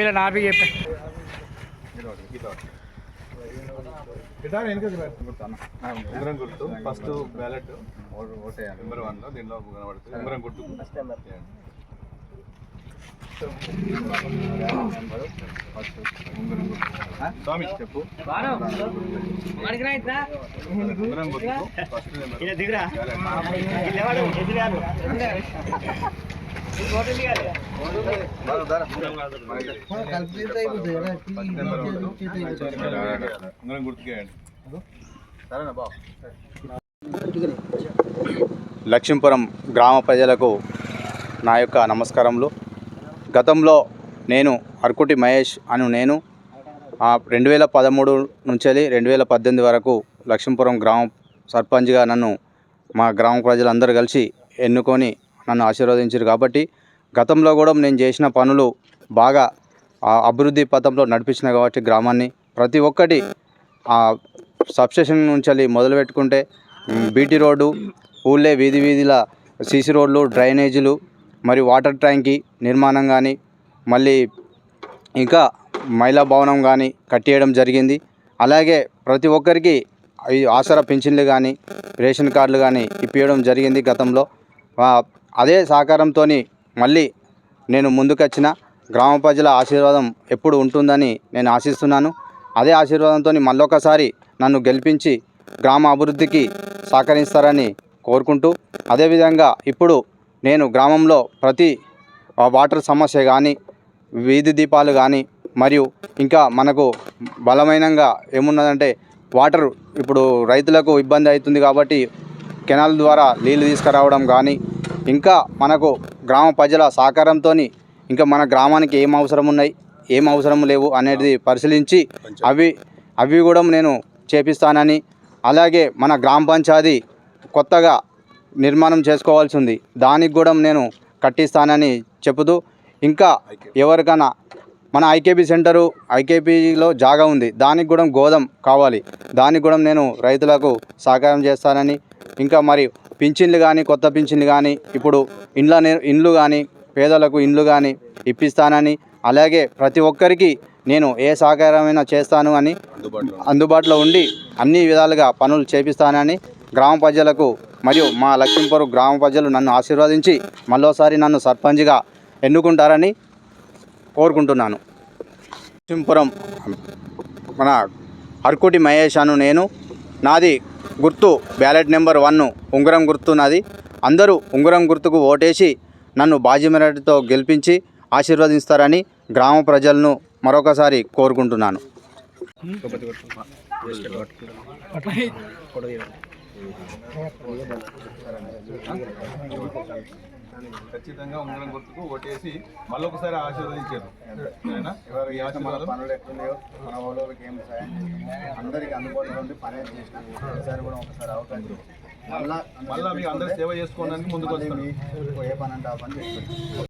ఇలా నాపి చెప్పా. ఉంగరం గుర్తు ఫస్ట్ బ్యాలెట్ ఓటేయాలి నెంబర్ వన్ దీనిలో కనబడుతుంది ఉంగరం గుర్తు స్వామి చెప్పు. ఉంగరం గుర్తు ఫస్ట్ నెంబర్ లక్ష్మీపురం గ్రామ ప్రజలకు నా యొక్క నమస్కారములు. గతంలో నేను అర్కుటి మహేష్ అను నేను రెండు వేల పదమూడు నుంచి రెండు వేల పద్దెనిమిది వరకు లక్ష్మీపురం గ్రామ సర్పంచ్గా నన్ను మా గ్రామ ప్రజలందరూ కలిసి ఎన్నుకొని నన్ను ఆశీర్వదించారు. కాబట్టి గతంలో కూడా నేను చేసిన పనులు బాగా ఆ, అభివృద్ధి పథంలో నడిపించిన కాబట్టి గ్రామాన్ని ప్రతి ఒక్కటి ఆ, సబ్స్టేషన్ నుంచి మొదలు పెట్టుకుంటే బీటీ రోడ్డు ఊళ్ళే వీధి వీధిల సీసీ రోడ్లు డ్రైనేజీలు మరియు వాటర్ ట్యాంకి నిర్మాణం కానీ మళ్ళీ ఇంకా మహిళా భవనం కానీ కట్టేయడం జరిగింది. అలాగే ప్రతి ఒక్కరికి ఆసరా పింఛన్లు కానీ రేషన్ కార్డులు కానీ ఇప్పించడం జరిగింది గతంలో. అదే సహకారంతో మళ్ళీ నేను ముందుకొచ్చిన గ్రామ ప్రజల ఆశీర్వాదం ఎప్పుడు ఉంటుందని నేను ఆశిస్తున్నాను. అదే ఆశీర్వాదంతో మళ్ళొకసారి నన్ను గెలిపించి గ్రామ అభివృద్ధికి సహకరిస్తారని కోరుకుంటూ అదేవిధంగా ఇప్పుడు నేను గ్రామంలో ప్రతి వాటర్ సమస్య కానీ వీధి దీపాలు కానీ మరియు ఇంకా మనకు బలమైనగా ఏమున్నదంటే వాటర్ ఇప్పుడు రైతులకు ఇబ్బంది అవుతుంది కాబట్టి కెనాల్ ద్వారా నీళ్ళు తీసుకురావడం కానీ ఇంకా మనకు గ్రామ ప్రజల సహకారంతో ఇంకా మన గ్రామానికి ఏం అవసరం ఉన్నాయి ఏం అవసరం లేవు అనేది పరిశీలించి అవి అవి కూడా నేను చేపిస్తానని అలాగే మన గ్రామ పంచాయతీ కొత్తగా నిర్మాణం చేసుకోవాల్సి ఉంది. దానికి కూడా నేను కట్టిస్తానని చెబుతూ ఇంకా ఎవరికైనా మన ఐకేపీ సెంటరు ఐకేపీలో జాగా ఉంది. దానికి కూడా గోదాం కావాలి. దానికి కూడా నేను రైతులకు సహకారం చేస్తానని ఇంకా మరి పింఛన్లు కానీ కొత్త పింఛన్లు కానీ ఇప్పుడు ఇండ్ల ఇండ్లు కానీ పేదలకు ఇండ్లు కానీ ఇప్పిస్తానని అలాగే ప్రతి ఒక్కరికి నేను ఏ సహకారమైనా చేస్తాను అని అందుబాటులో ఉండి అన్ని విధాలుగా పనులు చేపిస్తానని గ్రామ ప్రజలకు మరియు మా లక్ష్మీపురం గ్రామ ప్రజలు నన్ను ఆశీర్వదించి మరోసారి నన్ను సర్పంచ్గా ఎన్నుకుంటారని కోరుకుంటున్నాను. లక్ష్మీపురం మన అర్కుటి మహేష్ అను నేను. నాది గుర్తు బ్యాలెట్ నెంబర్ వన్ ఉంగరం గుర్తు నాది. అందరూ ఉంగరం గుర్తుకు ఓటేసి నన్ను బాజీమెరటితో గెలిపించి ఆశీర్వదిస్తారని గ్రామ ప్రజలను మరొకసారి కోరుకుంటున్నాను. ఖచ్చితంగా ఉంగరం గుర్తుకు ఓటేసి మళ్ళొకసారి ఆశీర్వదించారు. పనులు ఎట్లున్నాయో మన వాళ్ళకి ఏం సాయం అందరికి అందుబాటులో ఉండి పని చేసినాం ఒకసారి కూడా ఒకసారి అవకాశం మళ్ళా మళ్ళీ మీకు అందరూ సేవ చేసుకోవడానికి ముందుకు వస్తారు. మీకు ఏ పని అంటే ఆ పని చేస్తారు